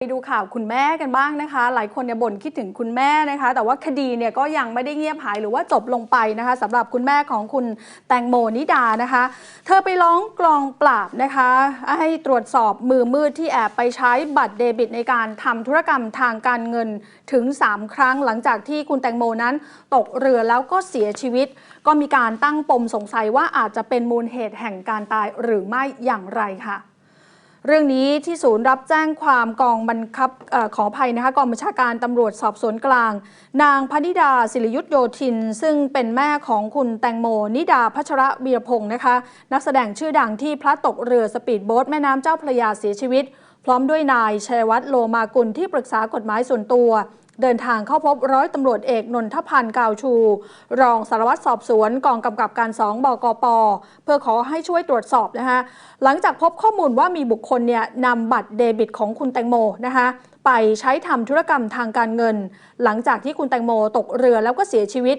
ไปดูข่าวคุณแม่กันบ้างนะคะ หลายคนเนี่ยบ่นคิดถึงคุณแม่นะคะ แต่ว่าคดีเนี่ยก็ยังไม่ได้เงียบหายหรือว่าจบลงไปนะคะสำหรับคุณแม่ของคุณแตงโมนิดานะคะ เธอไปร้องกลองปราบนะคะ ให้ตรวจสอบมือมืดที่แอบไปใช้บัตรเดบิตในการทำธุรกรรมทางการเงินถึง 3 ครั้งหลังจากที่คุณแตงโมนั้นตกเรือแล้วก็เสียชีวิต ก็มีการตั้งปมสงสัยว่าอาจจะเป็นมูลเหตุแห่งการตายหรือไม่อย่างไรค่ะ เรื่องนี้ที่ศูนย์รับแจ้งความกองบังคับอขออภัยนะคะกองบัญชาการตำรวจสอบสวนกลาง นางพนิดาศิริยุทธโยธิน ซึ่งเป็นแม่ของคุณแตงโม นิดาพัชระเบียรพงศ์นะคะ นักแสดงชื่อดังที่พลัดตกเรือสปีดโบ๊ทแม่น้ำเจ้าพระยาเสียชีวิต พร้อมด้วยนายชัยวัฒน์โลมากุลที่ปรึกษากฎหมายส่วนตัว เดินทางเข้าพบร้อยตำรวจเอกนนทพันธ์กาวชู รองสารวัตรสอบสวนกองกำกับการสองบกป เพื่อขอให้ช่วยตรวจสอบนะคะหลังจากพบข้อมูลว่ามีบุคคลเนี่ยนำบัตรเดบิตของคุณแตงโมนะคะไปใช้ทำธุรกรรมทางการเงิน หลังจากที่คุณแตงโมตกเรือแล้วก็เสียชีวิต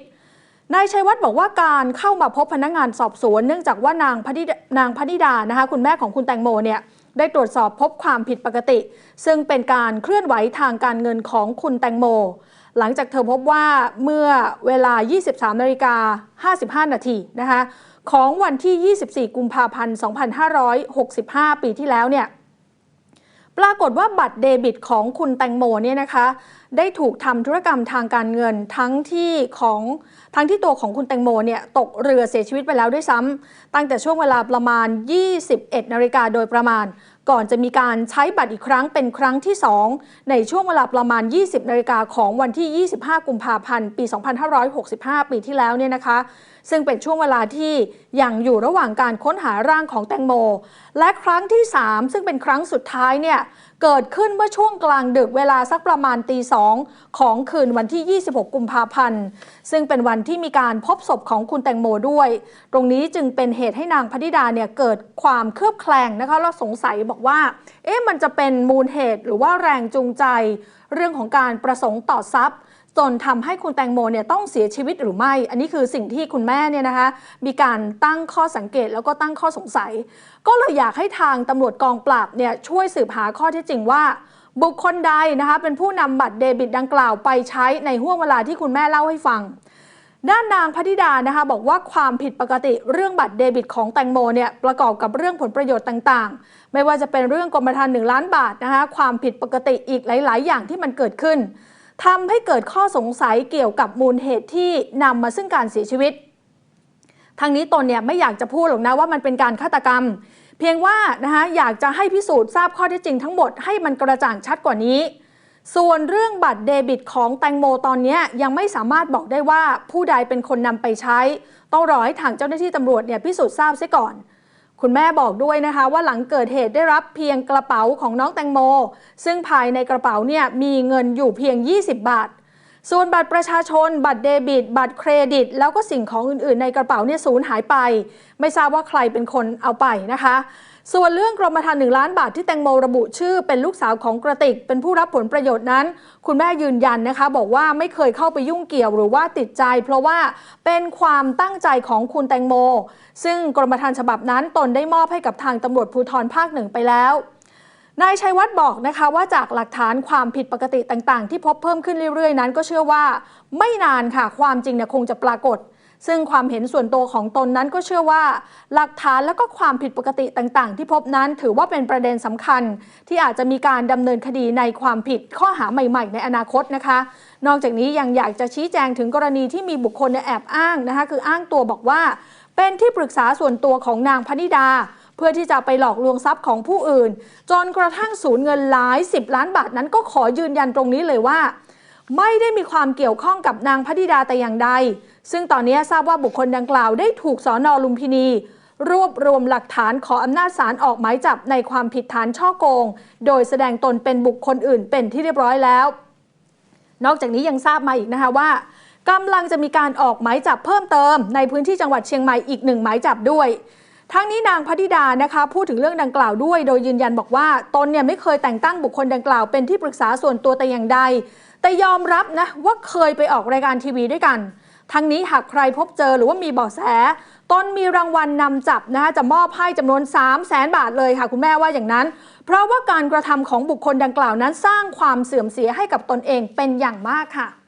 นายชัยวัฒน์บอกว่าการเข้ามาพบพนักงานสอบสวน เนื่องจากว่านางพนิดานางพนิดานะคะคุณแม่ของคุณแตงโมเนี่ย ได้ตรวจสอบพบความผิดปกติ ซึ่งเป็นการเคลื่อนไหวทางการเงินของคุณแตงโม หลังจากเธอพบว่าเมื่อเวลา 23นาฬิกา55 นาทีนะคะของวันที่ 24 กุมภาพันธ์ 2565 ปีที่แล้วเนี่ย ปรากฏว่าบัตรเดบิตของคุณแตงโมเนี่ยนะคะได้ถูกทำธุรกรรมทางการเงินทั้งที่ของทั้งที่ตัวของคุณแตงโมเนี่ยตกเรือเสียชีวิตไปแล้วด้วยซ้ำตั้งแต่ช่วงเวลาประมาณ 21นาฬิกาโดยประมาณ ก่อนจะมีการใช้บัตรอีกครั้งเป็นครั้งที่ 2 ในช่วงเวลาประมาณ 20นาฬิกาของวันที่ 25 กุมภาพันธ์ ปี 2565 ปีที่แล้วเนี่ยนะคะ ซึ่งเป็นช่วงเวลาที่ยังอยู่ระหว่างการค้นหาร่างของแตงโม และครั้งที่ 3 ซึ่งเป็นครั้งสุดท้ายเนี่ย เกิดขึ้นเมื่อช่วงกลางดึกเวลาสักประมาณตีสองของคืนวันที่ 26 กุมภาพันธ์ ซึ่งเป็นวันที่มีการพบศพของคุณแตงโมด้วย ตรงนี้จึงเป็นเหตุให้นางพนิดาเนี่ยเกิดความเคลือบแคลงนะคะแล้วสงสัยบอกว่า เอ๊ะมันจะเป็นมูลเหตุหรือว่าแรงจูงใจ เรื่องของการประสงค์ต่อทรัพย์ จนทำให้คุณแตงโมเนี่ยต้องเสียชีวิตหรือไม่ อันนี้คือสิ่งที่คุณแม่เนี่ยนะคะมีการตั้งข้อสังเกตแล้วก็ตั้งข้อสงสัย ก็เลยอยากให้ทางตำรวจกองปราบเนี่ยช่วยสืบหาข้อเท็จจริงว่า บุคคลใดนะคะเป็นผู้นำบัตรเดบิตดังกล่าวไปใช้ในห่วงเวลาที่คุณแม่เล่าให้ฟังด้านนางพธิดานะคะบอกว่าความผิดปกติเรื่องบัตรเดบิตของแตงโมเนี่ยประกอบกับเรื่องผลประโยชน์ต่างๆ ไม่ว่าจะเป็นเรื่องกรมธรรม์หนึ่งล้านบาทนะคะความผิดปกติอีกหลาย ๆ อย่างที่มันเกิดขึ้น ทำให้เกิดข้อสงสัยเกี่ยวกับมูลเหตุที่นำมาซึ่งการเสียชีวิตทางนี้ตนเนี่ยไม่อยากจะพูดหรอกนะว่ามันเป็นการฆาตกรรม เพียงว่านะคะอยากจะให้พิสูจน์ทราบข้อเท็จจริงทั้งหมดให้มันกระจ่างชัดกว่านี้ ส่วนเรื่องบัตรเดบิตของแตงโมตอนนี้ยังไม่สามารถบอกได้ว่าผู้ใดเป็นคนนำไปใช้ ต้องรอให้ทางเจ้าหน้าที่ตำรวจเนี่ยพิสูจน์ทราบเสียก่อน คุณแม่บอกด้วยนะคะว่าหลังเกิดเหตุได้รับเพียงกระเป๋าของน้องแตงโม ซึ่งภายในกระเป๋าเนี่ยมีเงินอยู่เพียง 20 บาท ส่วนบัตรประชาชน บัตรเดบิต บัตรเครดิต แล้วก็สิ่งของอื่นๆ ในกระเป๋าเนี่ยสูญหายไป ไม่ทราบว่าใครเป็นคนเอาไปนะคะ ส่วนเรื่องกรมธรรม์หนึ่งล้านบาทที่แตงโมระบุชื่อ เป็นลูกสาวของกระติก เป็นผู้รับผลประโยชน์นั้น คุณแม่ยืนยันนะคะ บอกว่าไม่เคยเข้าไปยุ่งเกี่ยวหรือว่าติดใจ เพราะว่าเป็นความตั้งใจของคุณแตงโม ซึ่งกรมธรรม์ฉบับนั้นตนได้มอบให้กับทางตำรวจภูธรภาคหนึ่งไปแล้วนายชัยวัฒน์บอกนะคะว่าจากหลักฐานความผิดปกติต่างๆ ที่พบเพิ่มขึ้นเรื่อยๆ นั้น ก็เชื่อว่าไม่นานค่ะ ความจริงเนี่ยคงจะปรากฏ ซึ่งความเห็นส่วนตัวของตนนั้นก็เชื่อว่า หลักฐานแล้วก็ความผิดปกติต่างๆ ที่พบนั้นถือว่าเป็นประเด็นสำคัญ ที่อาจจะมีการดำเนินคดีในความผิดข้อหาใหม่ ๆ ในอนาคตนะคะ นอกจากนี้ยังอยากจะชี้แจงถึงกรณีที่มีบุคคลแอบอ้างนะคะคืออ้างตัวบอกว่า เป็นที่ปรึกษาส่วนตัวของนางพนิดาเพื่อที่จะไปหลอกลวงทรัพย์ของผู้อื่น จนกระทั่งสูญเงินหลาย 10 ล้านบาทนั้นก็ขอยืนยันตรงนี้เลยว่า ไม่ได้มีความเกี่ยวข้องกับนางพนิดาแต่อย่างใดซึ่งตอนนี้ทราบว่าบุคคลดังกล่าวได้ถูกสอนอลุมพินี รวบรวมหลักฐานขออำนาจศาลออกหมายจับในความผิดฐานช่อโกง โดยแสดงตนเป็นบุคคลอื่นเป็นที่เรียบร้อยแล้ว นอกจากนี้ยังทราบมาอีกนะคะว่ากำลังจะมีการออกหมายจับเพิ่มเติม ในพื้นที่จังหวัดเชียงใหม่อีกหนึ่งหมายจับด้วยทั้งนี้นางพธิดานะคะพูดถึงเรื่องดังกล่าวด้วย โดยยืนยันบอกว่าตนเนี่ยไม่เคยแต่งตั้งบุคคลดังกล่าวเป็นที่ปรึกษาส่วนตัวแต่อย่างใด แต่ยอมรับนะว่าเคยไปออกรายการทีวีด้วยกัน ทั้งนี้หากใครพบเจอหรือว่ามีเบาะแสตนมีรางวัลนำจับนะคะจะมอบให้จำนวน 3 0 0แสนบาทเลยค่ะ คุณแม่ว่าอย่างนั้น เพราะว่าการกระทำของบุคคลดังกล่าวนั้นสร้างความเสื่อมเสียให้กับตนเองเป็นอย่างมากค่ะ